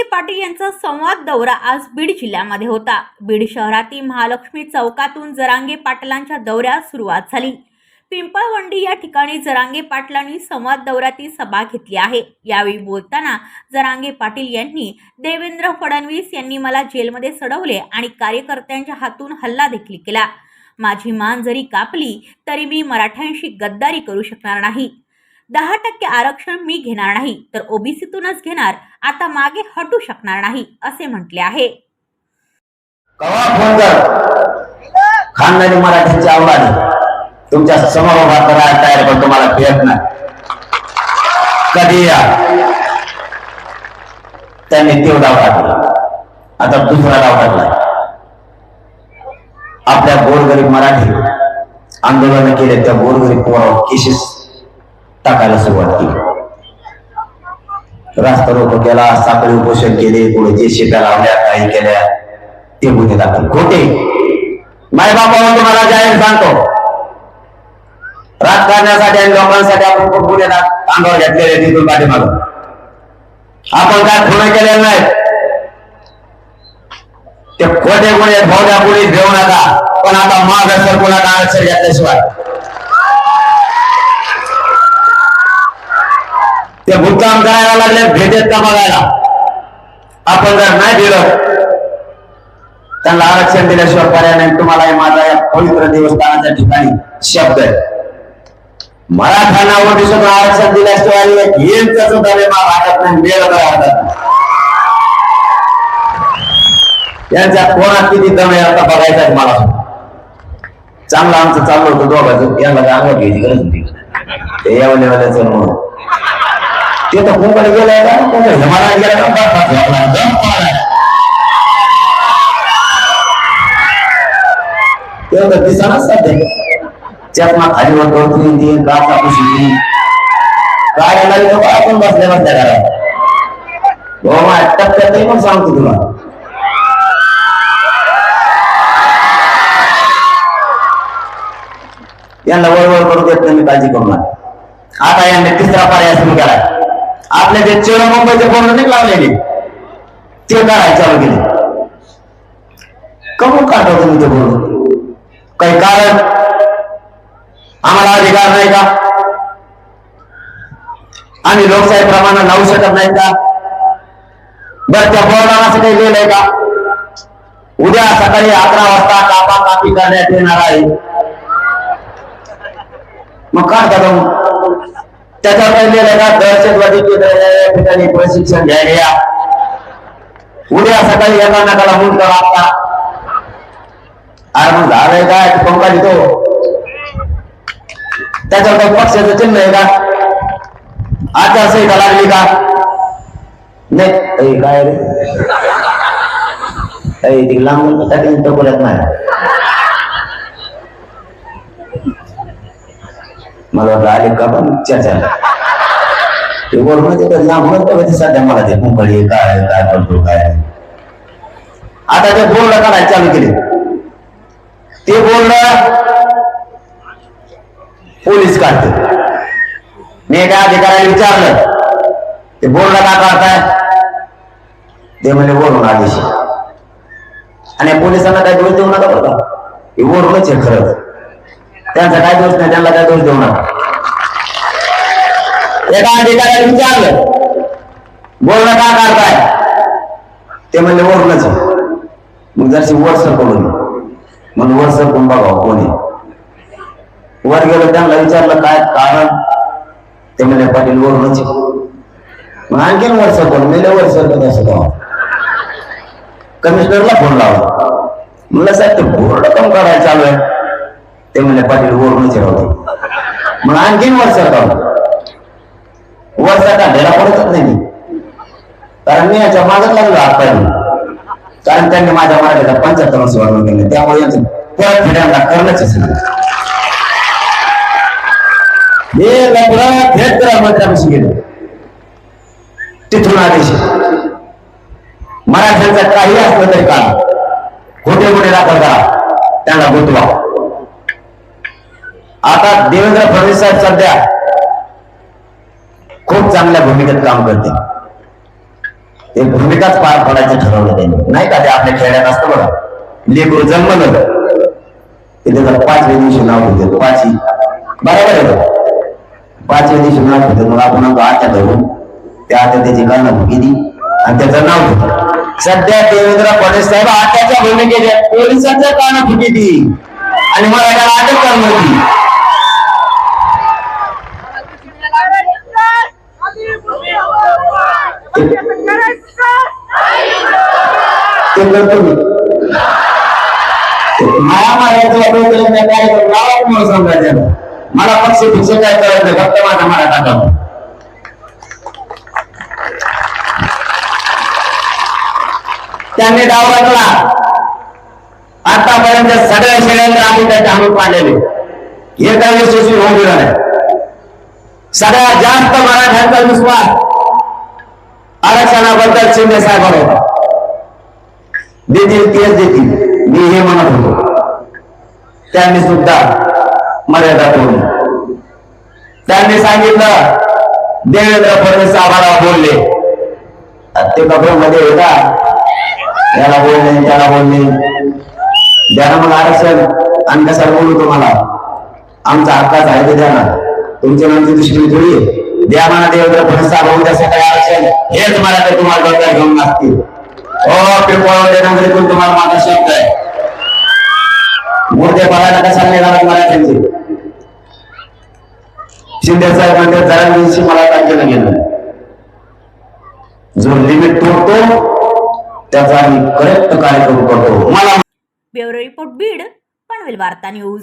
जरांगे पाटील यांचा संवाद दौरा आज बीड जिल्ह्यामध्ये होता. बीड शहरातील महालक्ष्मी चौकातून जरांगे पाटलांच्या दौऱ्यास सुरुवात झाली. पिंपळवंडी या ठिकाणी जरांगे पाटलांनी संवाद दौऱ्यातील सभा घेतली आहे. यावेळी बोलताना जरांगे पाटील यांनी देवेंद्र फडणवीस यांनी मला जेलमध्ये सडवले आणि कार्यकर्त्यांच्या हातून हल्ला देखील केला. माझी मान जरी कापली तरी मी मराठ्यांशी गद्दारी करू शकणार नाही. दहा टक्के आरक्षण मी घेणार नाही तर ओबीसीतूनच घेणार आता मागे हटू शकणार नाही असे म्हटले आहे. खानदानी मराठ्यांची आवडाने तुमच्यासमोर तयार पण तुम्हाला फिरत नाही. कधी या? त्यांनी तेवढा डाव टाकला आता दुसरा डाव टाकला आपल्या गोरगरीब मराठी आंदोलन केले त्या गोरगरीब पोरावर केसेस. टाकायला सुरुवात केली. रास्ता रोको केला साखळी उपोषण केले पुढे जे शेत्या लावल्या काही केल्या ते गुन्हे दाखल. खोटे. माय बापावर तुम्हाला जाहीर सांगतो. राजकारणासाठी आणि लोकांसाठी आपण खूप गुन्हे अंगावर घेतलेले तिथून पाठीमाग. आपण काय खुणे केलेले नाही. ते खोटे गुन्हे भोवल्या गुन्हे घेऊ नका. पण आता माग सरकू नका आरक्षण घेतल्याशिवाय. मुद्दाम करायला लागले भेटेत का बघायला आपण जर नाही दिलं त्यांना आरक्षण दिल्याशिवाय पर्याय नाही. तुम्हाला हे माझा या पवित्र देवस्थानाच्या ठिकाणी शब्द आहे. मराठ्यांना ओटीसून आरक्षण दिल्याशिवाय येईल सुद्धा विमा वाटत नाही मेळ वाटत नाही. यांच्या कोणात किती दमे आता बघायचा मला चांगलं आमचं चाललं होतं दोघांचं. यांना अंगावर घ्यायची गरज होती. ते यावं म्हणून ते तर कुंकडे गेलाय का कुंकडे हिमालयात गेला का बर्फात झोपला. दम पाडाय. ते तर दिसानाच सध्या चष्मा खाली होतो तुम्ही ती गाठ कापूस होती काय लागली लोक आपण बसल्या बसल्या घरात हो मा टप्प्यात ते पण सांगतो तुला यांना वळवळ करू देत नाही मी काळजी करू नका आता यांनी तिसरा पर्याय आपल्या केला आपले जे चेड मुंबईचे बोर्ड नाही लावलेले? ते करायला चालू केले. कमून काढतो तुम्ही ते बोर्ड काही कारण? आम्हाला अधिकार नाही का? आम्ही लोकशाही प्रमाणात लावू शकत नाही का? बरं त्या बोर्डाला असं काही लिहिलंय का? उद्या सकाळी अकरा वाजता कापा कापी करण्यात येणार आहे. मग काढता जाऊ त्याच्यावर काही लिहिलंय का दहशतवादी केंद्र या ठिकाणी प्रशिक्षण घ्यायला या उद्या सकाळी यांना नका मूल करा आता अरे मग झालंय काय पंखा लिहितो त्याच्यावर काही पक्षाचं चिन्ह आहे का आचारसंहिता लागली का नाही ऐ, काय रे ऐ, ती लांबसाठी टकोऱ्यात नाही मला वाटलं आले का पण चर्चा ते वरून ते काही सध्या मला ते मुंबई काय काय करतो काय आता ते बोर्ड काढायला चालू केले. ते बोर्ड पोलीस काढते. मी एका अधिकाऱ्याला विचारलं ते बोर्ड का काढताय? ते म्हणजे वरून आदेश आहे. आणि पोलिसांना काय दोष देऊ नका बरं का? हे वरूनच आहे खरं त्यांचा काय दोष नाही त्यांना काय दोष देऊ नका. एका अधिकाऱ्याला विचारलं बोलणं का काढताय? ते म्हणले ओरलंच मग जरशी वर सरकवलं मग वर सरकून बघावं कोणी. वर गेलो त्यांना विचारलं काय कारण? ते म्हणले पाटील ओरलंच मग आणखीन वर सरकवलं. मेले वर सरकत असं का कमिशनरला फोन लावला. म्हणलं साहेब ते बोर्ड कम काढायला चालू आहे? ते म्हणले पाटील वरूनच राहतो मग आणखीन वर सरकावलं वर सरकार पडतच नाही कारण मी याच्या मागत लागलो आतापर्यंत कारण त्यांनी माझ्या मराठीचा पंचाहत्तर वर्ष वर्णन त्यामुळे यांचं परत फिरायला करणंच असेल हे लपडा थेट मंत्र्यापाशी गेलं. तिथून आदेश मराठ्यांचं काही असलं तरी का खोटे खोटे दाखवता त्यांना गुंतवा. आता देवेंद्र फडणवीस साहेब सध्या खूप चांगल्या भूमिकेत काम करते ते भूमिकाच पार पडायचं ठरवलं त्यांनी. नाही का? ते आपल्या खेड्यात असतं बघा. लेकरू जन्मलं. की त्याचं पाचव्या दिवशी नाव घेतो पाचवी. बरोबर आहे पाचव्या दिवशी नाव घेतो मग आपण आत्या धरून. त्या आत्या त्याची कारणं केली आणि त्याचं नाव घेतो सध्या देवेंद्र फडणवीस साहेब आत्याच्या भूमिकेच्या पोलिसांच्या पोलिसांचं फुकी ती. आणि मला त्याला अटक करणार ते करतो मी. माया मारायचं काय करू? लावा मला पक्ष फिक्ष काय करायचं फक्त माझा मला टाका त्याने डाव टाकला आतापर्यंत सगळ्या शेळ्यांना आम्ही त्याचे आणून पाडलेले. एका यशस्वी होऊन गेला नाही सगळ्यात जास्त मराठ्यांचा विश्वास. आरक्षणाबद्दल शिंदे साहेब देतील तेच देतील. मी हे म्हणत होतो. त्यांनी सुद्धा मर्यादा तोडली. त्यांनी सांगितलं देवेंद्र फडणवीस आम्हाला बोलले. ते मध्ये होता याला बोलले त्याला बोलले. द्याना मला मग आरक्षण. आणि कशाला बोलू तुम्हाला? आमचा हक्काच आहे ते द्याना तुमचे म्हणजे आणि थोडी आहे. द्या म्हणा देवेंद्र फडणवीस साहेब उद्या सकाळी आरक्षण हेच मला तुम्हाला डोक्यात घेऊन नसतील हो पिंपळवंडे नगरीतून तुम्हाला माझा शब्द आहे मूर्ते बघायला कशाला निघाला मराठ्यांचे? शिंदे साहेब म्हणते जरा दिवशी मला राज्याला गेलं जो लिमिट तोडतो त्याचा आम्ही करेक्ट कार्यक्रम करतो. मला ब्युरो रिपोर्ट बीड पनवेल वार्ता न्यूज.